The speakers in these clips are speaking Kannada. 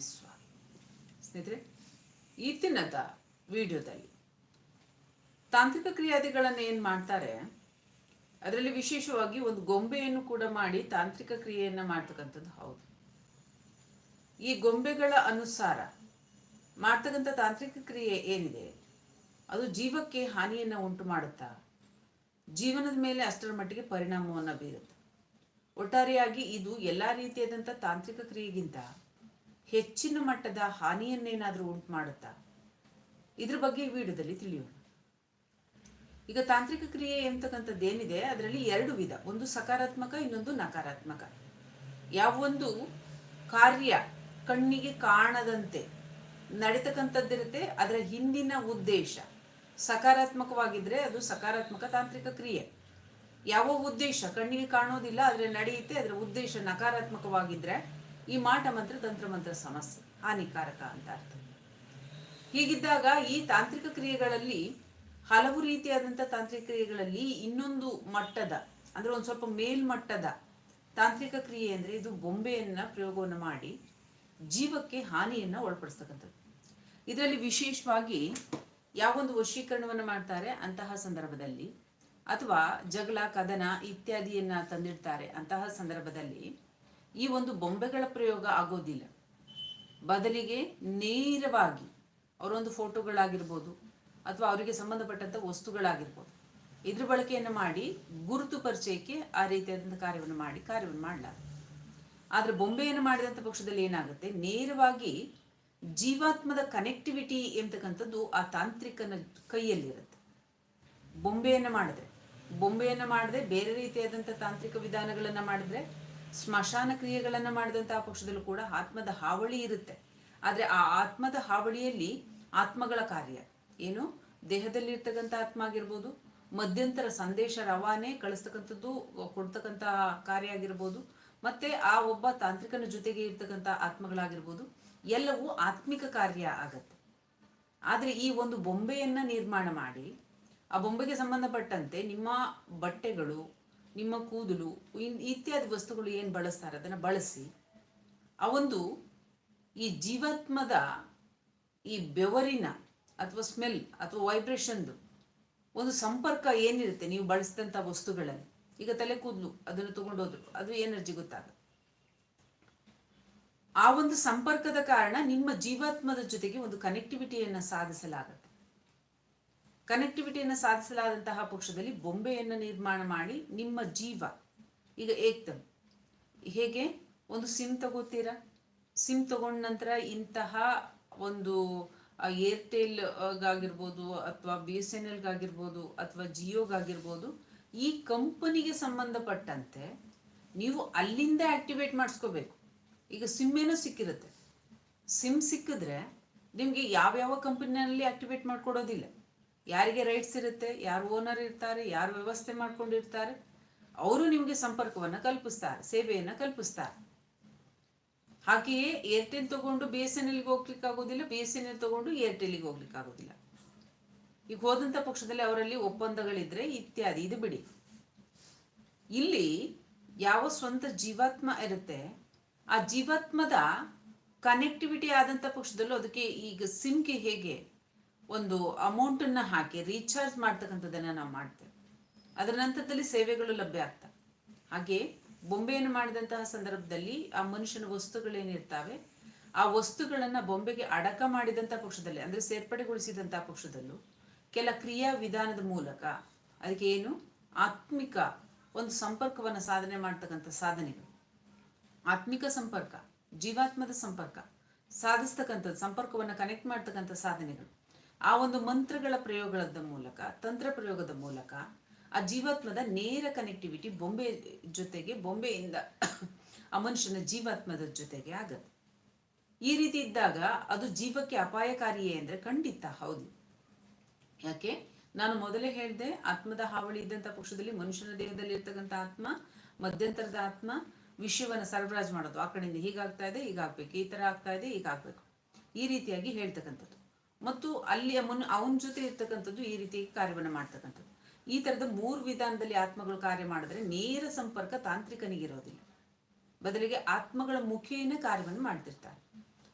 ಸ್ವಾಮಿ ಸ್ನೇಹಿತರೆ, ಈತಿನದ ವಿಡಿಯೋದಲ್ಲಿ ತಾಂತ್ರಿಕ ಕ್ರಿಯಾದಿಗಳನ್ನು ಏನು ಮಾಡ್ತಾರೆ? ಅದರಲ್ಲಿ ವಿಶೇಷವಾಗಿ ಒಂದು ಗೊಂಬೆಯನ್ನು ಕೂಡ ಮಾಡಿ ತಾಂತ್ರಿಕ ಕ್ರಿಯೆಯನ್ನು ಮಾಡ್ತಕ್ಕಂಥದ್ದು ಹೌದು. ಈ ಗೊಂಬೆಗಳ ಅನುಸಾರ ಮಾಡ್ತಕ್ಕಂಥ ತಾಂತ್ರಿಕ ಕ್ರಿಯೆ ಏನಿದೆ? ಅದು ಜೀವಕ್ಕೆ ಹಾನಿಯನ್ನು ಉಂಟು ಮಾಡುತ್ತಾ? ಜೀವನದ ಮೇಲೆ ಅಷ್ಟರ ಮಟ್ಟಿಗೆ ಪರಿಣಾಮವನ್ನು ಬೀರುತ್ತೆ? ಒಟ್ಟಾರೆಯಾಗಿ ಇದು ಎಲ್ಲ ರೀತಿಯಾದಂಥ ತಾಂತ್ರಿಕ ಕ್ರಿಯೆಗಿಂತ ಹೆಚ್ಚಿನ ಮಟ್ಟದ ಹಾನಿಯನ್ನೇನಾದರೂ ಉಂಟು ಮಾಡುತ್ತಾ? ಇದ್ರ ಬಗ್ಗೆ ವಿಡಿಯೋದಲ್ಲಿ ತಿಳಿಯೋಣ. ಈಗ ತಾಂತ್ರಿಕ ಕ್ರಿಯೆ ಎಂತಕ್ಕಂಥದ್ದು ಏನಿದೆ ಅದರಲ್ಲಿ ಎರಡು ವಿಧ. ಒಂದು ಸಕಾರಾತ್ಮಕ, ಇನ್ನೊಂದು ನಕಾರಾತ್ಮಕ. ಯಾವೊಂದು ಕಾರ್ಯ ಕಣ್ಣಿಗೆ ಕಾಣದಂತೆ ನಡೀತಕ್ಕಂಥದ್ದಿರುತ್ತೆ, ಅದರ ಹಿಂದಿನ ಉದ್ದೇಶ. ಸಕಾರಾತ್ಮಕವಾಗಿದ್ರೆ ಅದು ಸಕಾರಾತ್ಮಕ ತಾಂತ್ರಿಕ ಕ್ರಿಯೆ. ಯಾವ ಉದ್ದೇಶ? ಕಣ್ಣಿಗೆ ಕಾಣೋದಿಲ್ಲ ಆದರೆ ನಡೆಯುತ್ತೆ, ಅದರ ಉದ್ದೇಶ ನಕಾರಾತ್ಮಕವಾಗಿದ್ರೆ ಈ ಮಾಟ ಮಂತ್ರ, ತಂತ್ರ ಮಂತ್ರ ಸಮಸ್ಯೆ, ಹಾನಿಕಾರಕ ಅಂತ ಅರ್ಥ. ಹೀಗಿದ್ದಾಗ ಈ ತಾಂತ್ರಿಕ ಕ್ರಿಯೆಗಳಲ್ಲಿ ಹಲವು ರೀತಿಯಾದಂಥ ತಾಂತ್ರಿಕ ಕ್ರಿಯೆಗಳಲ್ಲಿ ಇನ್ನೊಂದು ಮಟ್ಟದ, ಅಂದ್ರೆ ಒಂದು ಸ್ವಲ್ಪ ಮೇಲ್ಮಟ್ಟದ ತಾಂತ್ರಿಕ ಕ್ರಿಯೆ ಅಂದರೆ ಇದು ಬೊಂಬೆಯನ್ನ ಪ್ರಯೋಗವನ್ನು ಮಾಡಿ ಜೀವಕ್ಕೆ ಹಾನಿಯನ್ನ ಒಳಪಡಿಸ್ತಕ್ಕಂಥದ್ದು. ಇದರಲ್ಲಿ ವಿಶೇಷವಾಗಿ ಯಾವೊಂದು ವಶೀಕರಣವನ್ನು ಮಾಡ್ತಾರೆ ಅಂತಹ ಸಂದರ್ಭದಲ್ಲಿ, ಅಥವಾ ಜಗಳ, ಕದನ ಇತ್ಯಾದಿಯನ್ನ ತಂದಿಡ್ತಾರೆ ಅಂತಹ ಸಂದರ್ಭದಲ್ಲಿ ಈ ಒಂದು ಬೊಂಬೆಗಳ ಪ್ರಯೋಗ ಆಗೋದಿಲ್ಲ. ಬದಲಿಗೆ ನೇರವಾಗಿ ಅವರೊಂದು ಫೋಟೋಗಳಾಗಿರ್ಬೋದು ಅಥವಾ ಅವರಿಗೆ ಸಂಬಂಧಪಟ್ಟಂಥ ವಸ್ತುಗಳಾಗಿರ್ಬೋದು. ಇದ್ರ ಬಳಕೆಯನ್ನು ಮಾಡಿ ಗುರುತು ಪರಿಚಯಕ್ಕೆ ಆ ರೀತಿಯಾದಂಥ ಕಾರ್ಯವನ್ನು ಮಾಡಿ ಕಾರ್ಯವನ್ನು ಮಾಡಲಾರ ಆದರೆ ಬೊಂಬೆಯನ್ನು ಮಾಡಿದಂಥ ಪಕ್ಷದಲ್ಲಿ ಏನಾಗುತ್ತೆ? ನೇರವಾಗಿ ಜೀವಾತ್ಮದ ಕನೆಕ್ಟಿವಿಟಿ ಎಂತಕ್ಕಂಥದ್ದು ಆ ತಾಂತ್ರಿಕನ ಕೈಯಲ್ಲಿರುತ್ತೆ. ಬೊಂಬೆಯನ್ನು ಮಾಡಿದ್ರೆ. ಬೊಂಬೆಯನ್ನು ಮಾಡದೆ ಬೇರೆ ರೀತಿಯಾದಂಥ ತಾಂತ್ರಿಕ ವಿಧಾನಗಳನ್ನು ಮಾಡಿದ್ರೆ ಸ್ಮಶಾನ ಕ್ರಿಯೆಗಳನ್ನು ಮಾಡಿದಂತಹ ಪಕ್ಷದಲ್ಲೂ ಕೂಡ ಆತ್ಮದ ಹಾವಳಿ ಇರುತ್ತೆ. ಆದರೆ ಆ ಆತ್ಮದ ಹಾವಳಿಯಲ್ಲಿ ಆತ್ಮಗಳ ಕಾರ್ಯ. ಏನು? ದೇಹದಲ್ಲಿ ಇರ್ತಕ್ಕಂಥ ಆತ್ಮ ಆಗಿರ್ಬೋದು, ಮಧ್ಯಂತರ ಸಂದೇಶ ರವಾನೆ ಕಳಿಸ್ತಕ್ಕಂಥದ್ದು, ಕೊಡ್ತಕ್ಕಂಥ ಕಾರ್ಯ ಆಗಿರ್ಬೋದು, ಮತ್ತೆ ಆ ಒಬ್ಬ ತಾಂತ್ರಿಕನ ಜೊತೆಗೆ ಇರ್ತಕ್ಕಂಥ ಆತ್ಮಗಳಾಗಿರ್ಬೋದು, ಎಲ್ಲವೂ ಆತ್ಮಿಕ ಕಾರ್ಯ ಆಗತ್ತೆ. ಆದರೆ ಈ ಒಂದು ಬೊಂಬೆಯನ್ನು ನಿರ್ಮಾಣ ಮಾಡಿ, ಆ ಬೊಂಬೆಗೆ ಸಂಬಂಧಪಟ್ಟಂತೆ ನಿಮ್ಮ ಬಟ್ಟೆಗಳು ನಿಮ್ಮ ಕೂದಲು ಇತ್ಯಾದಿ ವಸ್ತುಗಳು ಏನು ಬಳಸ್ತಾರೆ, ಅದನ್ನು ಬಳಸಿ, ಆ ಒಂದು ಈ ಜೀವಾತ್ಮದ ಈ ಬೆವರಿನ ಅಥವಾ ಸ್ಮೆಲ್ ಅಥವಾ ವೈಬ್ರೇಷನ್ದು ಒಂದು ಸಂಪರ್ಕ ಏನಿರುತ್ತೆ, ನೀವು ಬಳಸಿದಂಥ ವಸ್ತುಗಳಲ್ಲಿ. ಈಗ ತಲೆ ಕೂದಲು, ಅದನ್ನು ತಗೊಂಡೋದ್ರು, ಅದು ಎನರ್ಜಿ ಗೊತ್ತಾಗ. ಆ ಒಂದು ಸಂಪರ್ಕದ ಕಾರಣ ನಿಮ್ಮ ಜೀವಾತ್ಮದ ಜೊತೆಗೆ ಒಂದು ಕನೆಕ್ಟಿವಿಟಿಯನ್ನು ಸಾಧಿಸಲಾಗುತ್ತೆ. ಕನೆಕ್ಟಿವಿಟಿಯನ್ನು ಸಾಧಿಸಲಾದಂತಹ ಪಕ್ಷದಲ್ಲಿ ಬೊಂಬೆಯನ್ನು ನಿರ್ಮಾಣ ಮಾಡಿ ನಿಮ್ಮ ಜೀವ, ಈಗ ಏಕ್ದಮ್ ಹೇಗೆ? ಒಂದು ಸಿಮ್ ತಗೋತೀರಾ? ಸಿಮ್ ತಗೊಂಡ ನಂತರ ಇಂತಹ ಒಂದು ಏರ್ಟೆಲ್ ಆಗಿರ್ಬೋದು ಅಥವಾ ಬಿ ಎಸ್ ಎನ್ ಎಲ್ಗಾಗಿರ್ಬೋದು ಅಥವಾ ಜಿಯೋಗಾಗಿರ್ಬೋದು, ಈ ಕಂಪನಿಗೆ ಸಂಬಂಧಪಟ್ಟಂತೆ ನೀವು ಅಲ್ಲಿಂದ ಆಕ್ಟಿವೇಟ್ ಮಾಡಿಸ್ಕೋಬೇಕು. ಈಗ ಸಿಮ್ ಏನೋ ಸಿಕ್ಕಿರುತ್ತೆ. ಸಿಮ್ ಸಿಕ್ಕಿದ್ರೆ ನಿಮಗೆ ಯಾವ್ಯಾವ ಕಂಪನಿನಲ್ಲಿ ಆಕ್ಟಿವೇಟ್ ಮಾಡ್ಕೊಡೋದಿಲ್ಲ. ಯಾರಿಗೆ ರೈಟ್ಸ್ ಇರುತ್ತೆ, ಯಾರು ಓನರ್ ಇರ್ತಾರೆ, ಯಾರು ವ್ಯವಸ್ಥೆ ಮಾಡ್ಕೊಂಡಿರ್ತಾರೆ, ಅವರು ನಿಮಗೆ ಸಂಪರ್ಕವನ್ನು ಕಲ್ಪಿಸ್ತಾರೆ, ಸೇವೆಯನ್ನು ಕಲ್ಪಿಸ್ತಾರೆ. ಹಾಗೆಯೇ ಏರ್ಟೆಲ್ ತಗೊಂಡು ಬಿ ಎಸ್ ಎನ್ ಎಲ್ಗೆ ಹೋಗ್ಲಿಕ್ಕೆ ಆಗೋದಿಲ್ಲ ಬಿ ಎಸ್ ಎನ್ ಎಲ್ ತಗೊಂಡು ಏರ್ಟೆಲ್ಗೆ ಹೋಗ್ಲಿಕ್ಕೆ ಆಗೋದಿಲ್ಲ ಈಗ ಹೋದಂಥ ಪಕ್ಷದಲ್ಲಿ ಅವರಲ್ಲಿ ಒಪ್ಪಂದಗಳಿದ್ರೆ ಇತ್ಯಾದಿ, ಇದು ಬಿಡಿ. ಇಲ್ಲಿ ಯಾವ ಸ್ವಂತ ಜೀವಾತ್ಮ ಇರುತ್ತೆ, ಆ ಜೀವಾತ್ಮದ ಕನೆಕ್ಟಿವಿಟಿ ಆದಂಥ ಪಕ್ಷದಲ್ಲೂ ಅದಕ್ಕೆ ಈಗ ಸಿಮ್ಗೆ ಹೇಗೆ ಒಂದು ಅಮೌಂಟನ್ನು ಹಾಕಿ ರೀಚಾರ್ಜ್ ಮಾಡ್ತಕ್ಕಂಥದ್ದನ್ನು ನಾವು ಮಾಡ್ತೇವೆ. ಅದರ ನಂತರದಲ್ಲಿ ಸೇವೆಗಳು ಲಭ್ಯ ಆಗ್ತವೆ. ಹಾಗೆ ಬೊಂಬೆಯನ್ನು ಮಾಡಿದಂತಹ ಸಂದರ್ಭದಲ್ಲಿ ಆ ಮನುಷ್ಯನ ವಸ್ತುಗಳೇನಿರ್ತಾವೆ ಆ ವಸ್ತುಗಳನ್ನು ಬೊಂಬೆಗೆ ಅಡಕ ಮಾಡಿದಂಥ ಪಕ್ಷದಲ್ಲಿ, ಅಂದರೆ ಸೇರ್ಪಡೆಗೊಳಿಸಿದಂಥ ಪಕ್ಷದಲ್ಲೂ ಕೆಲ ಕ್ರಿಯಾ ವಿಧಾನದ ಮೂಲಕ ಅದಕ್ಕೆ ಏನು ಆತ್ಮಿಕ ಒಂದು ಸಂಪರ್ಕವನ್ನು ಸಾಧನೆ ಮಾಡ್ತಕ್ಕಂಥ ಸಾಧನೆಗಳು. ಆತ್ಮಿಕ ಸಂಪರ್ಕ, ಜೀವಾತ್ಮದ ಸಂಪರ್ಕ, ಸಾಧಿಸ್ತಕ್ಕಂಥದ್ದು, ಸಂಪರ್ಕವನ್ನು ಕನೆಕ್ಟ್ ಮಾಡ್ತಕ್ಕಂಥ ಸಾಧನೆಗಳು. ಆ ಒಂದು ಮಂತ್ರಗಳ ಪ್ರಯೋಗದ ಮೂಲಕ, ತಂತ್ರ ಪ್ರಯೋಗದ ಮೂಲಕ ಆ ಜೀವಾತ್ಮದ ನೇರ ಕನೆಕ್ಟಿವಿಟಿ ಬೊಂಬೆ ಜೊತೆಗೆ, ಬೊಂಬೆಯಿಂದ ಆ ಮನುಷ್ಯನ ಜೀವಾತ್ಮದ ಜೊತೆಗೆ ಆಗತ್ತೆ. ಈ ರೀತಿ ಇದ್ದಾಗ ಅದು ಜೀವಕ್ಕೆ ಅಪಾಯಕಾರಿಯೇ ಅಂದ್ರೆ ಖಂಡಿತ ಹೌದು. ಯಾಕೆ? ನಾನು ಮೊದಲೇ ಹೇಳಿದೆ, ಆತ್ಮದ ಹಾವಳಿ ಇದ್ದಂಥ ಪಕ್ಷದಲ್ಲಿ ಮನುಷ್ಯನ ದೇಹದಲ್ಲಿ ಇರ್ತಕ್ಕಂಥ ಆತ್ಮ, ಮಧ್ಯಂತರದ ಆತ್ಮ, ವಿಶ್ವವನ್ನು ಸರಬರಾಜು ಮಾಡೋದು. ಆ ಕಡೆಯಿಂದ ಹೀಗಾಗ್ತಾ ಇದೆ, ಹೀಗಾಗ್ಬೇಕು, ಈ ತರ ಆಗ್ತಾ ಇದೆ, ಹೀಗಾಗ್ಬೇಕು. ಈ ರೀತಿಯಾಗಿ ಹೇಳ್ತಕ್ಕಂಥದ್ದು. ಮತ್ತು ಅಲ್ಲಿ ಮುನ್, ಅವನ ಜೊತೆ ಇರ್ತಕ್ಕಂಥದ್ದು ಈ ರೀತಿ ಕಾರ್ಯವನ್ನು ಮಾಡ್ತಕ್ಕಂಥದ್ದು. ಈ ಥರದ ಮೂರು ವಿಧಾನದಲ್ಲಿ ಆತ್ಮಗಳು ಕಾರ್ಯ ಮಾಡಿದ್ರೆ ನೇರ ಸಂಪರ್ಕ ತಾಂತ್ರಿಕನಿಗಿರೋದಿಲ್ಲ ಬದಲಿಗೆ ಆತ್ಮಗಳ ಮುಖೇನ ಕಾರ್ಯವನ್ನು ಮಾಡ್ತಿರ್ತಾರೆ.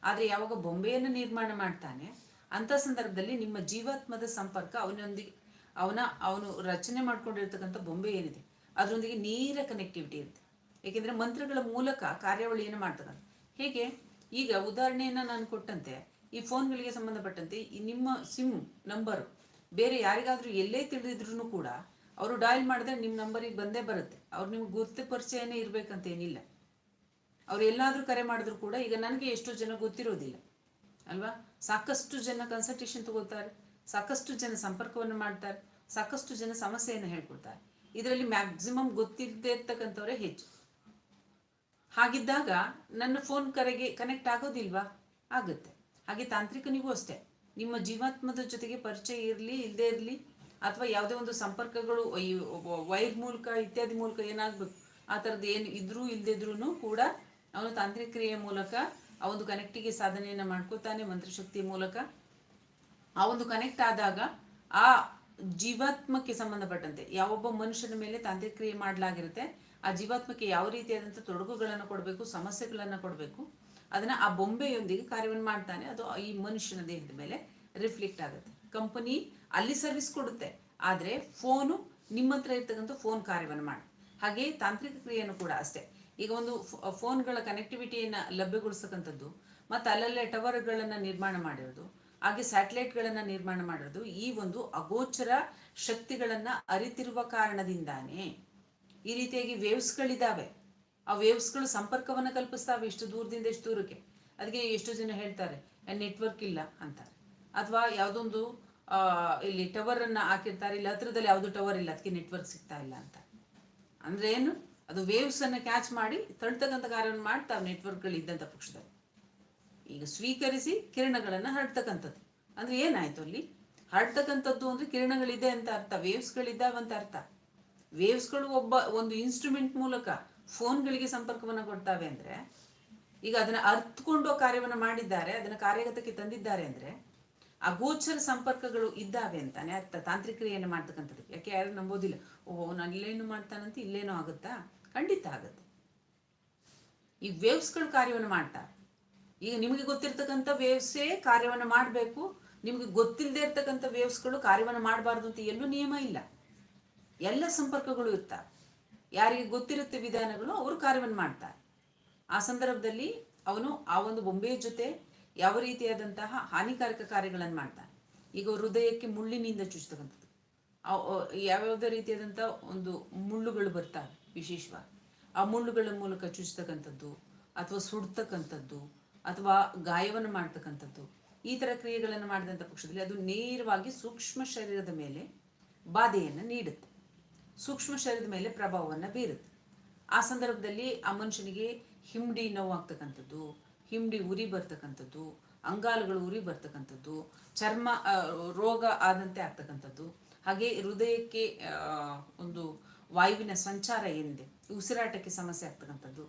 ಆದರೆ ಯಾವಾಗ ಬೊಂಬೆಯನ್ನು ನಿರ್ಮಾಣ ಮಾಡ್ತಾನೆ, ಅಂಥ ಸಂದರ್ಭದಲ್ಲಿ ನಿಮ್ಮ ಜೀವಾತ್ಮದ ಸಂಪರ್ಕ ಅವನೊಂದಿಗೆ, ಅವನ, ಅವನು ರಚನೆ ಮಾಡ್ಕೊಂಡಿರ್ತಕ್ಕಂಥ ಬೊಂಬೆ ಏನಿದೆ, ಅದರೊಂದಿಗೆ ನೇರ ಕನೆಕ್ಟಿವಿಟಿ ಇರುತ್ತೆ. ಏಕೆಂದರೆ ಮಂತ್ರಗಳ ಮೂಲಕ ಕಾರ್ಯಾವಳಿಯನ್ನು ಮಾಡ್ತಕ್ಕಂಥ ಹೇಗೆ? ಈಗ ಉದಾಹರಣೆಯನ್ನು ನಾನು ಕೊಟ್ಟಂತೆ ಈ ಫೋನ್ಗಳಿಗೆ ಸಂಬಂಧಪಟ್ಟಂತೆ ನಿಮ್ಮ ಸಿಮ್ ನಂಬರ್ ಬೇರೆ ಯಾರಿಗಾದರೂ ಎಲ್ಲೇ ತಿಳಿದಿದ್ರು ಕೂಡ ಅವರು ಡಯಲ್ ಮಾಡಿದ್ರೆ ನಿಮ್ಮ ನಂಬರಿಗೆ ಬಂದೇ ಬರುತ್ತೆ. ಅವ್ರು ನಿಮ್ಗೆ ಗುರ್ತು ಪರಿಚಯನೇ ಇರಬೇಕಂತ ಏನಿಲ್ಲ. ಅವ್ರು ಎಲ್ಲಾದರೂ ಕರೆ ಮಾಡಿದ್ರು ಕೂಡ ಈಗ ನನಗೆ ಎಷ್ಟೋ ಜನ ಗೊತ್ತಿರೋದಿಲ್ಲ. ಅಲ್ವಾ? ಸಾಕಷ್ಟು ಜನ ಕನ್ಸಲ್ಟೇಷನ್ ತಗೋತಾರೆ ಸಾಕಷ್ಟು ಜನ ಸಂಪರ್ಕವನ್ನು ಮಾಡ್ತಾರೆ, ಸಾಕಷ್ಟು ಜನ ಸಮಸ್ಯೆಯನ್ನು ಹೇಳ್ಕೊಡ್ತಾರೆ. ಇದರಲ್ಲಿ ಮ್ಯಾಕ್ಸಿಮಮ್ ಗೊತ್ತಿದ್ದೇ ಇರ್ತಕ್ಕಂಥವರೇ ಹೆಚ್ಚು. ಹಾಗಿದ್ದಾಗ ನನ್ನ ಫೋನ್ ಕರೆಗೆ ಕನೆಕ್ಟ್ ಆಗೋದಿಲ್ವಾ? ಆಗುತ್ತೆ. ಹಾಗೆ ತಾಂತ್ರಿಕನಿಗೂ ಅಷ್ಟೇ. ನಿಮ್ಮ ಜೀವಾತ್ಮದ ಜೊತೆಗೆ ಪರಿಚಯ ಇರಲಿ ಇಲ್ಲದೆ ಇರಲಿ, ಅಥವಾ ಯಾವುದೇ ಒಂದು ಸಂಪರ್ಕಗಳು ವೈರ್ ಮೂಲಕ, ಇತ್ಯಾದಿ ಮೂಲಕ ಏನಾಗಬೇಕು, ಆ ಥರದ್ದು ಏನು ಇದ್ರೂ ಇಲ್ಲದಿದ್ರೂ ಕೂಡ ಅವನು ತಾಂತ್ರಿಕ ಕ್ರಿಯೆ ಮೂಲಕ, ಆ ಒಂದು ಕನೆಕ್ಟಿಗೆ ಸಾಧನೆಯನ್ನು ಮಾಡ್ಕೋತಾನೆ ಮಂತ್ರಶಕ್ತಿಯ ಮೂಲಕ. ಆ ಒಂದು ಕನೆಕ್ಟ್ ಆದಾಗ ಆ ಜೀವಾತ್ಮಕ್ಕೆ ಸಂಬಂಧಪಟ್ಟಂತೆ ಯಾವೊಬ್ಬ ಮನುಷ್ಯನ ಮೇಲೆ ತಾಂತ್ರಿಕ ಕ್ರಿಯೆ ಮಾಡಲಾಗಿರುತ್ತೆ, ಆ ಜೀವಾತ್ಮಕ್ಕೆ ಯಾವ ರೀತಿಯಾದಂಥ ತೊಡಗುಗಳನ್ನು ಕೊಡಬೇಕು, ಸಮಸ್ಯೆಗಳನ್ನು ಕೊಡಬೇಕು ಅದನ್ನ ಆ ಬೊಂಬೆಯೊಂದಿಗೆ ಕಾರ್ಯವನ್ನು ಮಾಡ್ತಾನೆ. ಅದು ಈ ಮನುಷ್ಯನ ದೇಹದ ಮೇಲೆ ರಿಫ್ಲೆಕ್ಟ್ ಆಗುತ್ತೆ. ಕಂಪನಿ ಅಲ್ಲಿ ಸರ್ವಿಸ್ ಕೊಡುತ್ತೆ. ಆದರೆ ಫೋನು ನಿಮ್ಮ ಹತ್ರ ಇರ್ತಕ್ಕಂಥ ಫೋನ್ ಕಾರ್ಯವನ್ನು ಮಾಡಿ. ಹಾಗೆ ತಾಂತ್ರಿಕ ಕ್ರಿಯೆಯನ್ನು ಕೂಡ ಅಷ್ಟೇ. ಈಗ ಒಂದು ಫೋನ್ಗಳ ಕನೆಕ್ಟಿವಿಟಿಯನ್ನು ಲಭ್ಯಗೊಳಿಸ್ತಕ್ಕಂಥದ್ದು, ಮತ್ತು ಅಲ್ಲಲ್ಲೇ ಟವರ್ಗಳನ್ನು ನಿರ್ಮಾಣ ಮಾಡಿರೋದು, ಹಾಗೆ ಸ್ಯಾಟಲೈಟ್ಗಳನ್ನು ನಿರ್ಮಾಣ ಮಾಡಿರೋದು, ಈ ಒಂದು ಅಗೋಚರ ಶಕ್ತಿಗಳನ್ನು ಅರಿತಿರುವ ಕಾರಣದಿಂದಾನೇ ಈ ರೀತಿಯಾಗಿ ವೇವ್ಸ್ಗಳಿದ್ದಾವೆ ಆ ವೇವ್ಸ್ಗಳು ಸಂಪರ್ಕವನ್ನು ಕಲ್ಪಿಸ್ತಾವೆ ಎಷ್ಟು ದೂರದಿಂದ ಎಷ್ಟು ದೂರಕ್ಕೆ. ಅದಕ್ಕೆ ಎಷ್ಟು ಜನ ಹೇಳ್ತಾರೆ ನೆಟ್ವರ್ಕ್ ಇಲ್ಲ ಅಂತಾರೆ. ಅಥವಾ ಯಾವುದೊಂದು ಇಲ್ಲಿ ಟವರ್ ಅನ್ನ ಹಾಕಿರ್ತಾರೆ, ಇಲ್ಲ ಹತ್ರದಲ್ಲಿ ಯಾವುದು ಟವರ್ ಇಲ್ಲ ಅದಕ್ಕೆ ನೆಟ್ವರ್ಕ್ ಸಿಗ್ತಾ ಇಲ್ಲ ಅಂತ. ಅಂದ್ರೆ ಏನು? ಅದು ವೇವ್ಸನ್ನು ಕ್ಯಾಚ್ ಮಾಡಿ ತಳ್ತಕ್ಕಂಥ ಕಾರ್ಯವನ್ನು ಮಾಡ್ತಾವೆ ನೆಟ್ವರ್ಕ್ಗಳು ಇದ್ದಂಥ ಪಕ್ಷದಲ್ಲಿ. ಈಗ ಸ್ವೀಕರಿಸಿ ಕಿರಣಗಳನ್ನು ಹರಡ್ತಕ್ಕಂಥದ್ದು. ಅಂದ್ರೆ ಏನಾಯಿತು ಅಲ್ಲಿ? ಹರಡ್ತಕ್ಕಂಥದ್ದು ಅಂದ್ರೆ ಕಿರಣಗಳಿದೆ ಅಂತ ಅರ್ಥ ವೇವ್ಸ್ಗಳಿದ್ದಾವೆ ಅಂತ ಅರ್ಥ. ವೇವ್ಸ್ಗಳು ಒಬ್ಬ, ಒಂದು ಇನ್ಸ್ಟ್ರೂಮೆಂಟ್ ಮೂಲಕ ಫೋನ್ಗಳಿಗೆ ಸಂಪರ್ಕವನ್ನು ಕೊಡ್ತಾವೆ ಅಂದರೆ, ಈಗ ಅದನ್ನು ಅರ್ಥಕೊಂಡು ಕಾರ್ಯವನ್ನು ಮಾಡಿದ್ದಾರೆ, ಅದನ್ನು ಕಾರ್ಯಗತಕ್ಕೆ ತಂದಿದ್ದಾರೆ ಅಂದರೆ ಅಗೋಚರ ಸಂಪರ್ಕಗಳು ಇದ್ದಾವೆ ಅಂತಾನೆ ಅರ್ಥ ತಾಂತ್ರಿಕ್ರಿಯೆಯನ್ನು ಮಾಡ್ತಕ್ಕಂಥದ್ದು. ಯಾಕೆ ಯಾರು ನಂಬೋದಿಲ್ಲ. ಓಹೋ, ನಾನು ಇಲ್ಲೇನು ಮಾಡ್ತಾನಂತ ಇಲ್ಲೇನೋ ಆಗುತ್ತಾ? ಖಂಡಿತ ಆಗುತ್ತೆ. ಈ ವೇವ್ಸ್ಗಳು ಕಾರ್ಯವನ್ನು ಮಾಡ್ತಾರೆ ಈಗ ನಿಮಗೆ ಗೊತ್ತಿರ್ತಕ್ಕಂಥ ವೇವ್ಸೇ ಕಾರ್ಯವನ್ನು ಮಾಡಬೇಕು, ನಿಮಗೆ ಗೊತ್ತಿಲ್ಲದೆ ಇರ್ತಕ್ಕಂಥ ವೇವ್ಸ್ಗಳು ಕಾರ್ಯವನ್ನು ಮಾಡಬಾರ್ದು ಅಂತ ಎಲ್ಲೂ ನಿಯಮ ಇಲ್ಲ. ಎಲ್ಲ ಸಂಪರ್ಕಗಳು ಇರ್ತವೆ ಯಾರಿಗೆ ಗೊತ್ತಿರುತ್ತೆ ವಿಧಾನಗಳು ಅವರು ಕಾರ್ಯವನ್ನು ಮಾಡ್ತಾರೆ. ಆ ಸಂದರ್ಭದಲ್ಲಿ ಅವನು ಆ ಒಂದು ಬೊಂಬೆಯ ಜೊತೆ ಯಾವ ರೀತಿಯಾದಂತಹ ಹಾನಿಕಾರಕ ಕಾರ್ಯಗಳನ್ನು ಮಾಡ್ತಾನೆ. ಈಗ ಹೃದಯಕ್ಕೆ ಮುಳ್ಳಿನಿಂದ ಚುಚ್ಚತಕ್ಕಂಥದ್ದು ಯಾವ್ಯಾವುದೇ ರೀತಿಯಾದಂಥ ಒಂದು ಮುಳ್ಳುಗಳು ಬರ್ತಾವೆ ವಿಶೇಷವಾಗಿ. ಆ ಮುಳ್ಳುಗಳ ಮೂಲಕ ಚುಚ್ಚತಕ್ಕಂಥದ್ದು ಅಥವಾ ಸುಡ್ತಕ್ಕಂಥದ್ದು ಅಥವಾ ಗಾಯವನ್ನು ಮಾಡ್ತಕ್ಕಂಥದ್ದು ಈ ಥರ ಕ್ರಿಯೆಗಳನ್ನು ಮಾಡಿದಂಥ ಪಕ್ಷದಲ್ಲಿ ಅದು ನೇರವಾಗಿ ಸೂಕ್ಷ್ಮ ಶರೀರದ ಮೇಲೆ ಬಾಧೆಯನ್ನು ನೀಡುತ್ತೆ. ಸೂಕ್ಷ್ಮ ಶರೀರದ ಮೇಲೆ ಪ್ರಭಾವವನ್ನು ಬೀರುತ್ತೆ. ಆ ಸಂದರ್ಭದಲ್ಲಿ ಆ ಮನುಷ್ಯನಿಗೆ ಹಿಂಡಿ ನೋವಾಗ್ತಕ್ಕಂಥದ್ದು ಹಿಂಡಿ ಉರಿ ಬರ್ತಕ್ಕಂಥದ್ದು, ಅಂಗಾಲುಗಳು ಉರಿ ಬರ್ತಕ್ಕಂಥದ್ದು, ಚರ್ಮ ರೋಗ ಆದಂತೆ ಆಗ್ತಕ್ಕಂಥದ್ದು. ಹಾಗೆ ಹೃದಯಕ್ಕೆ ಒಂದು ವಾಯುವಿನ ಸಂಚಾರ ಏನಿದೆ ಉಸಿರಾಟಕ್ಕೆ ಸಮಸ್ಯೆ ಆಗ್ತಕ್ಕಂಥದ್ದು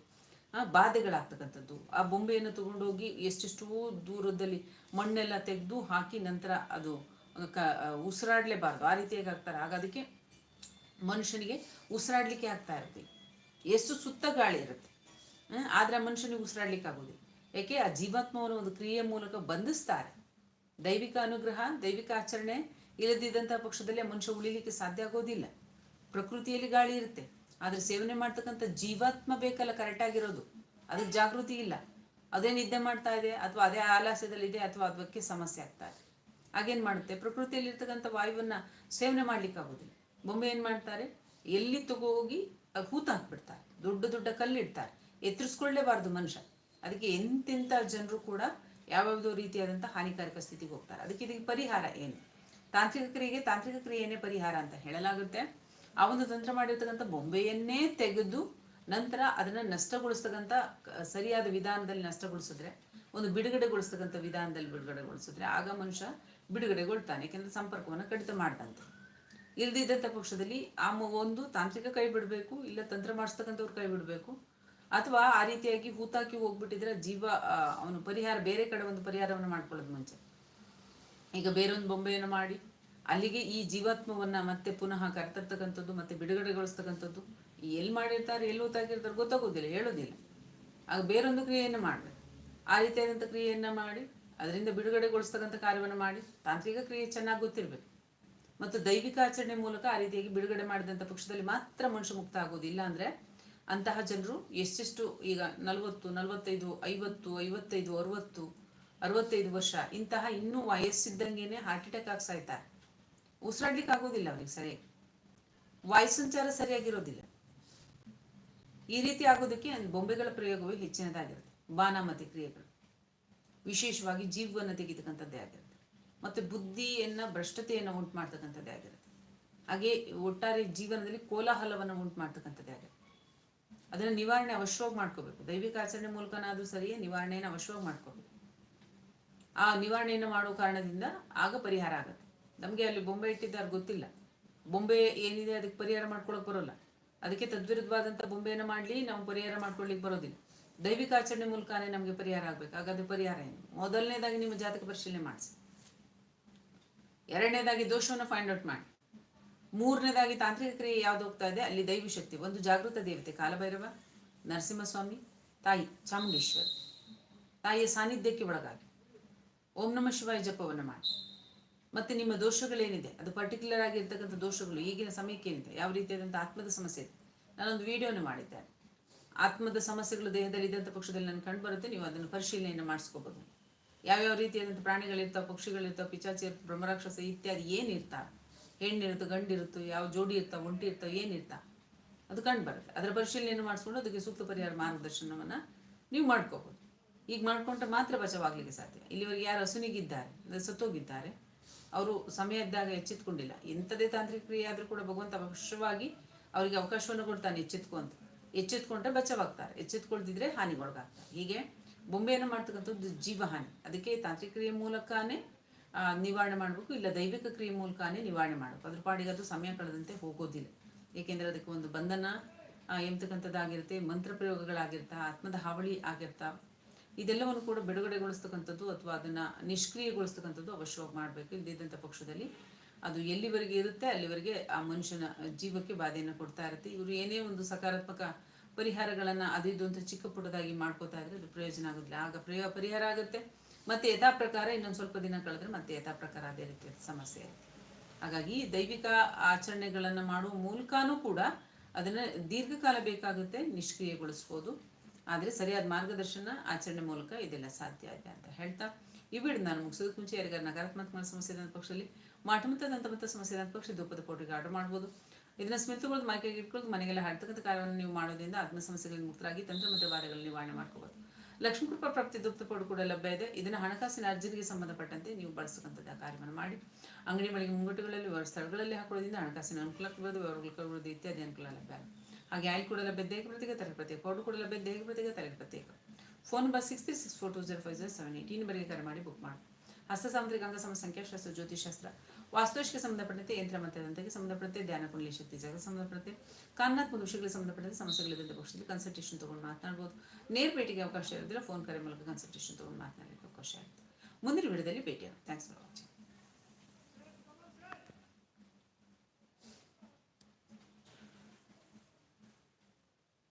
ಬಾಧೆಗಳಾಗ್ತಕ್ಕಂಥದ್ದು. ಆ ಬೊಂಬೆಯನ್ನು ತಗೊಂಡೋಗಿ ಎಷ್ಟೆಷ್ಟೋ ದೂರದಲ್ಲಿ ಮಣ್ಣೆಲ್ಲ ತೆಗೆದು ಹಾಕಿ ನಂತರ ಅದು ಕ ಉಸಿರಾಡಲೇಬಾರ್ದು. ಆ ರೀತಿಯಾಗಿ ಆಗ್ತಾರೆ. ಹಾಗಾದಕ್ಕೆ ಮನುಷ್ಯನಿಗೆ ಉಸಿರಾಡ್ಲಿಕ್ಕೆ ಆಗ್ತಾ ಇರುತ್ತೆ. ಎಷ್ಟು ಸುತ್ತ ಗಾಳಿ ಇರುತ್ತೆ. ಆದರೆ ಮನುಷ್ಯನಿಗೆ ಉಸಿರಾಡ್ಲಿಕ್ಕೆ ಆಗೋದಿಲ್ಲ. ಯಾಕೆ ಆ ಜೀವಾತ್ಮವನ್ನು ಒಂದು ಕ್ರಿಯೆ ಮೂಲಕ ಬಂಧಿಸ್ತಾರೆ. ದೈವಿಕ ಅನುಗ್ರಹ, ದೈವಿಕ ಆಚರಣೆ ಇಲ್ಲದಿದ್ದಂಥ ಪಕ್ಷದಲ್ಲಿ ಮನುಷ್ಯ ಉಳಿಲಿಕ್ಕೆ ಸಾಧ್ಯ ಆಗೋದಿಲ್ಲ. ಪ್ರಕೃತಿಯಲ್ಲಿ ಗಾಳಿ ಇರುತ್ತೆ. ಆದ್ರೆ ಸೇವನೆ ಮಾಡ್ತಕ್ಕಂಥ ಜೀವಾತ್ಮ ಬೇಕಲ್ಲ ಕರೆಕ್ಟಾಗಿರೋದು ಅದಕ್ಕೆ ಜಾಗೃತಿ ಇಲ್ಲ. ಅದೇ ನಿದ್ದೆ ಮಾಡ್ತಾ ಇದೆ, ಅಥವಾ ಅದೇ ಆಲಾಸ್ಯದಲ್ಲಿದೆ ಅಥವಾ ಅದಕ್ಕೆ ಸಮಸ್ಯೆ ಆಗ್ತಾ ಇದೆ. ಆಗೇನ್ ಮಾಡುತ್ತೆ? ಪ್ರಕೃತಿಯಲ್ಲಿರ್ತಕ್ಕಂಥ ವಾಯುವನ್ನ ಸೇವನೆ ಮಾಡ್ಲಿಕ್ಕೆ ಆಗೋದಿಲ್ಲ. ಬೊಂಬೆ ಏನು ಮಾಡ್ತಾರೆ? ಎಲ್ಲಿ ತಗೋಗಿ ಹೋಗಿ ಹೂತ ಹಾಕ್ಬಿಡ್ತಾರೆ ದೊಡ್ಡ ದೊಡ್ಡ ಕಲ್ಲಿಡ್ತಾರೆ. ಎತ್ತರಿಸ್ಕೊಳ್ಳೇಬಾರ್ದು ಮನುಷ್ಯ. ಅದಕ್ಕೆ ಎಂತೆಂಥ ಜನರು ಕೂಡ ಯಾವ್ಯಾವುದೋ ರೀತಿಯಾದಂಥ ಹಾನಿಕಾರಕ ಸ್ಥಿತಿಗೆ ಹೋಗ್ತಾರೆ. ಅದಕ್ಕೆ ಇದಕ್ಕೆ ಪರಿಹಾರ ಏನು? ತಾಂತ್ರಿಕ ಕ್ರಿಯೆಗೆ ತಾಂತ್ರಿಕ ಕ್ರಿಯೆಯೇ ಪರಿಹಾರ ಅಂತ ಹೇಳಲಾಗುತ್ತೆ. ಆ ಒಂದು ತಂತ್ರ ಮಾಡಿರ್ತಕ್ಕಂಥ ಬೊಂಬೆಯನ್ನೇ ತೆಗೆದು ನಂತರ ಅದನ್ನ ನಷ್ಟಗೊಳಿಸ್ತಕ್ಕಂಥ ಸರಿಯಾದ ವಿಧಾನದಲ್ಲಿ ನಷ್ಟಗೊಳಿಸಿದ್ರೆ, ಒಂದು ಬಿಡುಗಡೆಗೊಳಿಸ್ತಕ್ಕಂಥ ವಿಧಾನದಲ್ಲಿ ಬಿಡುಗಡೆಗೊಳಿಸಿದ್ರೆ ಆಗ ಮನುಷ್ಯ ಬಿಡುಗಡೆಗೊಳ್ತಾನೆ. ಯಾಕೆಂದ್ರೆ ಸಂಪರ್ಕವನ್ನು ಕಡಿತ ಮಾಡ್ದಂತೆ. ಇಲ್ದಿದ್ದಂಥ ಪಕ್ಷದಲ್ಲಿ ಆ ಒಂದು ತಾಂತ್ರಿಕ ಕೈ ಬಿಡಬೇಕು, ಇಲ್ಲ ತಂತ್ರ ಮಾಡಿಸ್ತಕ್ಕಂಥವ್ರು ಕೈ ಬಿಡಬೇಕು. ಅಥವಾ ಆ ರೀತಿಯಾಗಿ ಹೂತಾಕಿ ಹೋಗ್ಬಿಟ್ಟಿದ್ರೆ ಜೀವ ಅವನು ಪರಿಹಾರ, ಬೇರೆ ಕಡೆ ಒಂದು ಪರಿಹಾರವನ್ನು ಮಾಡ್ಕೊಳ್ಳೋದು ಮುಂಚೆ. ಈಗ ಬೇರೊಂದು ಬೊಂಬೆಯನ್ನು ಮಾಡಿ, ಅಲ್ಲಿಗೆ ಈ ಜೀವಾತ್ಮವನ್ನ ಮತ್ತೆ ಪುನಃ ಕರ್ತರ್ತಕ್ಕಂಥದ್ದು, ಮತ್ತೆ ಬಿಡುಗಡೆಗೊಳಿಸ್ತಕ್ಕಂಥದ್ದು ಎಲ್ಲಿ ಮಾಡಿರ್ತಾರೆ ಎಲ್ಲಿ ಹೂತಾಕಿರ್ತಾರೆ ಗೊತ್ತಾಗೋದಿಲ್ಲ, ಹೇಳೋದಿಲ್ಲ. ಆಗ ಬೇರೊಂದು ಕ್ರಿಯೆಯನ್ನು ಮಾಡಬೇಕು. ಆ ರೀತಿಯಾದಂಥ ಕ್ರಿಯೆಯನ್ನು ಮಾಡಿ, ಅದರಿಂದ ಬಿಡುಗಡೆಗೊಳಿಸ್ತಕ್ಕಂಥ ಕಾರ್ಯವನ್ನು ಮಾಡಿ, ತಾಂತ್ರಿಕ ಕ್ರಿಯೆ ಚೆನ್ನಾಗಿ ಗೊತ್ತಿರಬೇಕು. ಮತ್ತು ದೈವಿಕ ಆಚರಣೆ ಮೂಲಕ ಆ ರೀತಿಯಾಗಿ ಬಿಡುಗಡೆ ಮಾಡಿದಂಥ ಪಕ್ಷದಲ್ಲಿ ಮಾತ್ರ ಮನುಷ್ಯ ಮುಕ್ತ ಆಗೋದಿಲ್ಲ ಅಂದರೆ ಅಂತಹ ಜನರು ಎಷ್ಟೆಷ್ಟು ಈಗ ನಲವತ್ತು, ನಲವತ್ತೈದು, ಐವತ್ತು, ಐವತ್ತೈದು, ಅರುವತ್ತು, ಅರವತ್ತೈದು ವರ್ಷ ಇಂತಹ ಇನ್ನೂ ವಯಸ್ಸಿದ್ದಂಗೆನೆ ಹಾರ್ಟ್ ಅಟ್ಯಾಕ್ ಆಗಿ ಇದ್ದಾರೆ ಉಸಿರಾಡ್ಲಿಕ್ಕೆ ಆಗೋದಿಲ್ಲ ಅವ್ರಿಗೆ ಸರಿ ವಾಯು ಸಂಚಾರ ಸರಿಯಾಗಿರೋದಿಲ್ಲ. ಈ ರೀತಿ ಆಗೋದಕ್ಕೆ ಬೊಂಬೆಗಳ ಪ್ರಯೋಗವೇ ಹೆಚ್ಚಿನದಾಗಿರುತ್ತೆ. ಬಾನಾಮತಿ ಕ್ರಿಯೆಗಳು. ವಿಶೇಷವಾಗಿ ಜೀವವನ್ನು ತೆಗೆತಕ್ಕಂಥದ್ದೇ ಆಗಿರುತ್ತೆ. ಮತ್ತು ಬುದ್ಧಿಯನ್ನು, ಭ್ರಷ್ಟತೆಯನ್ನು ಉಂಟು ಮಾಡ್ತಕ್ಕಂಥದ್ದೇ ಆಗಿರುತ್ತೆ. ಹಾಗೆ ಒಟ್ಟಾರೆ ಜೀವನದಲ್ಲಿ ಕೋಲಾಹಲವನ್ನು ಉಂಟು ಮಾಡ್ತಕ್ಕಂಥದ್ದೇ ಆಗಿರುತ್ತೆ. ಅದನ್ನು ನಿವಾರಣೆ ಅವಶ್ಯವಾಗಿ ಮಾಡ್ಕೋಬೇಕು. ದೈವಿಕ ಆಚರಣೆ ಮೂಲಕನಾದರೂ ಸರಿಯೇ ನಿವಾರಣೆಯನ್ನು ಅವಶ್ಯವಾಗಿ ಮಾಡ್ಕೋಬೇಕು. ಆ ನಿವಾರಣೆಯನ್ನು ಮಾಡೋ ಕಾರಣದಿಂದ ಆಗ ಪರಿಹಾರ ಆಗುತ್ತೆ. ನಮಗೆ ಅಲ್ಲಿ ಬೊಂಬೆ ಇಟ್ಟಿದ್ದಾರೆ ಗೊತ್ತಿಲ್ಲ. ಬೊಂಬೆ ಏನಿದೆ ಅದಕ್ಕೆ ಪರಿಹಾರ ಮಾಡ್ಕೊಳಕ್ ಬರೋಲ್ಲ. ಅದಕ್ಕೆ ತದ್ವಿರುದ್ಧವಾದಂಥ ಬೊಂಬೆಯನ್ನು ಮಾಡಲಿ, ನಾವು ಪರಿಹಾರ ಮಾಡ್ಕೊಳ್ಳಿಕ್ಕೆ ಬರೋದಿಲ್ಲ. ದೈವಿಕ ಆಚರಣೆ ಮೂಲಕನೇ ನಮಗೆ ಪರಿಹಾರ ಆಗಬೇಕು. ಹಾಗಾದ್ರೆ ಪರಿಹಾರ ಏನು? ಮೊದಲನೇದಾಗಿ ನಿಮ್ಮ ಜಾತಕ ಪರಿಶೀಲನೆ ಮಾಡಿಸಿ. ಎರಡನೇದಾಗಿ ದೋಷವನ್ನು ಫೈಂಡ್ ಔಟ್ ಮಾಡಿ. ಮೂರನೇದಾಗಿ ತಾಂತ್ರಿಕ ಕ್ರಿಯೆ ಯಾವ್ದು ಹೋಗ್ತಾ ಇದೆ? ಅಲ್ಲಿ ದೈವಿ ಶಕ್ತಿ. ಒಂದು ಜಾಗೃತ ದೇವತೆ, ಕಾಲಭೈರವ, ನರಸಿಂಹಸ್ವಾಮಿ, ತಾಯಿ ಚಾಮುಂಡೇಶ್ವರಿ. ತಾಯಿಯ ಸಾನ್ನಿಧ್ಯಕ್ಕೆ ಒಳಗಾಗಿ. ಓಂ ನಮ ಶಿವಾಯ ಜಪವನ್ನು ಮಾಡಿ. ಮತ್ತೆ ನಿಮ್ಮ ದೋಷಗಳೇನಿದೆ? ಅದು ಪರ್ಟಿಕ್ಯುಲರ್ ಆಗಿರ್ತಕ್ಕಂಥ ದೋಷಗಳು, ಈಗಿನ ಸಮಯಕ್ಕೆ ಏನಿದೆ? ಯಾವ ರೀತಿಯಾದಂಥ ಆತ್ಮದ ಸಮಸ್ಯೆ ಇದೆ? ನಾನೊಂದು ವಿಡಿಯೋನು ಮಾಡಿದ್ದೇನೆ. ಆತ್ಮದ ಸಮಸ್ಯೆಗಳು ದೇಹದಲ್ಲಿ ಇದ್ದಂಥ ಪಕ್ಷದಲ್ಲಿ ನಾನು ಕಂಡು ಬರುತ್ತೆ. ನೀವು ಅದನ್ನು ಪರಿಶೀಲನೆಯನ್ನು ಮಾಡಿಸ್ಕೋಬೋದು. ಯಾವ್ಯಾವ ರೀತಿಯಾದಂಥ ಪ್ರಾಣಿಗಳಿರ್ತಾವೆ, ಪಕ್ಷಿಗಳಿರ್ತಾವೆ, ಪಿಚಾಚಿ ಇರ್ತಾವೆ, ಬ್ರಹ್ಮರಾಕ್ಷಸ ಇತ್ಯಾದಿ ಏನಿರ್ತಾವೆ ಹೆಣ್ಣಿರುತ್ತೆ ಗಂಡಿರುತ್ತೋ ಯಾವ ಜೋಡಿ ಇರ್ತಾವೆ, ಒಂಟಿ ಇರ್ತಾವೆ ಏನಿರ್ತಾವೆ ಅದು ಕಂಡು ಬರುತ್ತೆ. ಅದರ ಪರಿಶೀಲನೆಯನ್ನು ಮಾಡಿಸ್ಕೊಂಡು ಅದಕ್ಕೆ ಸೂಕ್ತ ಪರಿಹಾರ ಮಾರ್ಗದರ್ಶನವನ್ನು ನೀವು ಮಾಡ್ಕೋಬೋದು. ಈಗ ಮಾಡ್ಕೊಂಡ್ರೆ ಮಾತ್ರ ಬಚಾವಾಗಲಿಕ್ಕೆ ಸಾಧ್ಯ. ಇಲ್ಲಿವರೆಗೆ ಯಾರು ಹಸುನಿಗಿದ್ದಾರೆ ಸತ್ತೋಗಿದ್ದಾರೆ, ಅವರು ಸಮಯ ಇದ್ದಾಗ ಎಚ್ಚೆತ್ಕೊಂಡಿಲ್ಲ. ಎಂಥದೇ ತಾಂತ್ರಿಕ ಕ್ರಿಯೆ ಆದರೂ ಕೂಡ ಭಗವಂತ ಅವಶ್ಯವಾಗಿ ಅವರಿಗೆ ಅವಕಾಶವನ್ನು ಕೊಡ್ತಾನೆ ಎಚ್ಚೆತ್ಕೊಂತ. ಎಚ್ಚೆತ್ಕೊಂಡ್ರೆ ಬಚಾವಾಗ್ತಾರೆ. ಎಚ್ಚೆತ್ಕೊಳ್ದಿದ್ರೆ ಹಾನಿಗೊಳಗಾಗ್ತಾರೆ. ಹೀಗೆ ಬೊಂಬೆಯನ್ನು ಮಾಡ್ತಕ್ಕಂಥದ್ದು ಜೀವಹಾನಿ. ಅದಕ್ಕೆ ತಾಂತ್ರಿಕ ಕ್ರಿಯೆ ಮೂಲಕನೇ ನಿವಾರಣೆ ಮಾಡಬೇಕು, ಇಲ್ಲ ದೈವಿಕ ಕ್ರಿಯೆ ಮೂಲಕನೇ ನಿವಾರಣೆ ಮಾಡಬೇಕು. ಅದ್ರ ಪಾಡಿಗೆ ಅದು ಸಮಯ ಕಳೆದಂತೆ ಹೋಗೋದಿಲ್ಲ. ಏಕೆಂದರೆ ಅದಕ್ಕೆ ಒಂದು ಬಂಧನ ಎಂಬತಕ್ಕಂಥದ್ದಾಗಿರುತ್ತೆ, ಮಂತ್ರ ಪ್ರಯೋಗಗಳಾಗಿರ್ತಾ, ಆತ್ಮದ ಹಾವಳಿ ಆಗಿರ್ತಾ, ಇದೆಲ್ಲವನ್ನು ಕೂಡ ಬಿಡುಗಡೆಗೊಳಿಸ್ತಕ್ಕಂಥದ್ದು ಅಥವಾ ಅದನ್ನು ನಿಷ್ಕ್ರಿಯಗೊಳಿಸ್ತಕ್ಕಂಥದ್ದು ಅವಶ್ಯವಾಗಿ ಮಾಡಬೇಕು. ಇಲ್ಲದಿದ್ದಂಥ ಪಕ್ಷದಲ್ಲಿ ಅದು ಎಲ್ಲಿವರೆಗೆ ಇರುತ್ತೆ, ಅಲ್ಲಿವರೆಗೆ ಆ ಮನುಷ್ಯನ ಜೀವಕ್ಕೆ ಬಾಧೆಯನ್ನು ಕೊಡ್ತಾ ಇರುತ್ತೆ. ಇವರು ಏನೇ ಒಂದು ಸಕಾರಾತ್ಮಕ ಪರಿಹಾರಗಳನ್ನು ಅದಿದ್ದು ಅಂತ ಚಿಕ್ಕ ಪುಟ್ಟದಾಗಿ ಮಾಡ್ಕೋತಾ ಇದ್ರೆ ಅದು ಪ್ರಯೋಜನ ಆಗೋದಿಲ್ಲ. ಆಗ ಪ್ರಯೋ ಪರಿಹಾರ ಆಗುತ್ತೆ. ಮತ್ತೆ ಯಥಾ ಪ್ರಕಾರ ಇನ್ನೊಂದು ಸ್ವಲ್ಪ ದಿನ ಕಳೆದ್ರೆ ಮತ್ತೆ ಯಥಾ ಪ್ರಕಾರ ಅದೇ ರೀತಿಯ ಸಮಸ್ಯೆ ಇರುತ್ತೆ. ಹಾಗಾಗಿ ದೈವಿಕ ಆಚರಣೆಗಳನ್ನು ಮಾಡುವ ಮೂಲಕನೂ ಕೂಡ ಅದನ್ನು ದೀರ್ಘಕಾಲ ಬೇಕಾಗುತ್ತೆ, ನಿಷ್ಕ್ರಿಯಗೊಳಿಸ್ಬೋದು. ಆದರೆ ಸರಿಯಾದ ಮಾರ್ಗದರ್ಶನ ಆಚರಣೆ ಮೂಲಕ ಇದೆಲ್ಲ ಸಾಧ್ಯ ಇದೆ ಅಂತ ಹೇಳ್ತಾ ಈ ವಿಡಿಯೋ ನಾನು ಮುಗಿಸೋದಕ್ಕೆ ಮುಂಚೆ ಯಾರಿಗಾರ ನಕಾರಾತ್ಮಕ ಸಮಸ್ಯೆ ಪಕ್ಷದಲ್ಲಿ ದಂತಮತ್ತ ಸಮಸ್ಯೆ ಪಕ್ಷ ಧೂಪದ ಪೌಡ್ರಿಗೆ ಆರ್ಡರ್ ಮಾಡ್ಬೋದು. ಇದನ್ನ ಸ್ಮಿತ್ಕೊಳ್ಳೋದು ಮೈಕೈಗೆ ಇಟ್ಕೊಳ್ಳೋದು ಮನೆಗೆಲ್ಲ ಹಾಡ್ತಕ್ಕಂಥ ಕಾರ್ಯವನ್ನು ನೀವು ಮಾಡೋದ್ರಿಂದ ಆತ್ಮ ಸಮಸ್ಯೆಗಳಿಂದ ಮುಕ್ತರಾಗಿ ತಂತ್ರ ಮತ್ತು ಬಾಧೆಗಳನ್ನು ನಿವಾರಣೆ ಮಾಡ್ಕೋಬಹುದು ಲಕ್ಷ್ಮೀ ಕೃಪಾ ಪ್ರಾಪ್ತಿ ದುಪ್ತ ಪೌಡರ್ ಕೂಡ ಲಭ್ಯ ಇದೆ. ಇದನ್ನು ಹಣಕಾಸಿನ ಅರ್ಜಿಗೆ ಸಂಬಂಧಪಟ್ಟಂತೆ ನೀವು ಬಳಸ್ತಕ್ಕಂಥದ್ದು ಕಾರ್ಯವನ್ನು ಮಾಡಿ. ಅಂಗಡಿ ಮಳಿಗೆ ಮುಂಗಟ್ಟುಗಳಲ್ಲಿ ಸ್ಥಳಗಳಲ್ಲಿ ಹಾಕೋದ್ರಿಂದ ಹಣಕಾಸಿನ ಅನುಕೂಲ ಕೊಡೋದು ವ್ಯವಹಾರಗಳು ಇತ್ಯಾದಿ ಅನುಕೂಲ ಲಭ್ಯ ಹಾಗೆ ಆಯ್ಲ್ ಕೂಡ ಲಭ್ಯ, ದೇಹ ಪ್ರತ್ಯೇಕ, ತಲೆ ಪ್ರತ್ಯೇಕ ಪೌಡರ್ ಕೂಡ ಲಭ್ಯ, ದೇಹ ಪ್ರತ್ಯೇಕ, ತಲೆ ಪ್ರತ್ಯೇಕ. Phone number six three six four two zero five zero seven eight ಈ ನಂಬರ್ಗೆ ಕರೆ ಮಾಡಿ ಬುಕ್ ಮಾಡಿ. ಹಸ್ತ ಸಾಮುದ್ರಿಕ ಸಮ ಸಂಖ್ಯಾಶಾಸ್ತ್ರ ಜ್ಯೋತಿಷಾಸ್ತ್ರ ವಾಸ್ತುವಿಗೆ ಸಂಬಂಧಪಟ್ಟಂತೆ ಯಂತ್ರ ಮತ್ತು ದಂತಕ್ಕೆ ಸಂಬಂಧಪಟ್ಟಂತೆ ಧ್ಯಾನ ಕುಂಡಲಿ ಶಕ್ತಿ ಜಾಗ ಸಂಬಂಧಪಟ್ಟಂತೆ ಕಾರಣಾತ್ಮಕ ವಿಷಯಗಳಿಗೆ ಸಂಬಂಧಪಟ್ಟಂತೆ ಸಮಸ್ಯೆಗಳಿದ್ದಂಥ ಪಕ್ಷದಲ್ಲಿ ಕನ್ಸಲ್ಟೇಷನ್ ತೊಗೊಂಡು ಮಾತನಾಡ್ಬೋದು. ನೇರ ಭೇಟಿಗೆ ಅವಕಾಶ ಇರೋದಿಲ್ಲ ಫೋನ್ ಕರೆ ಮೂಲಕ ಕನ್ಸಲ್ಟೇಷನ್ ತೊಗೊಂಡು ಮಾತನಾಡಲಿಕ್ಕೆ ಅವಕಾಶ ಇರುತ್ತೆ. ಮುಂದಿನ ವಿಡಿಯೋದಲ್ಲಿ ಭೇಟಿಯಾಗುತ್ತೆ ಥ್ಯಾಂಕ್ಸ್ ಫಾರ್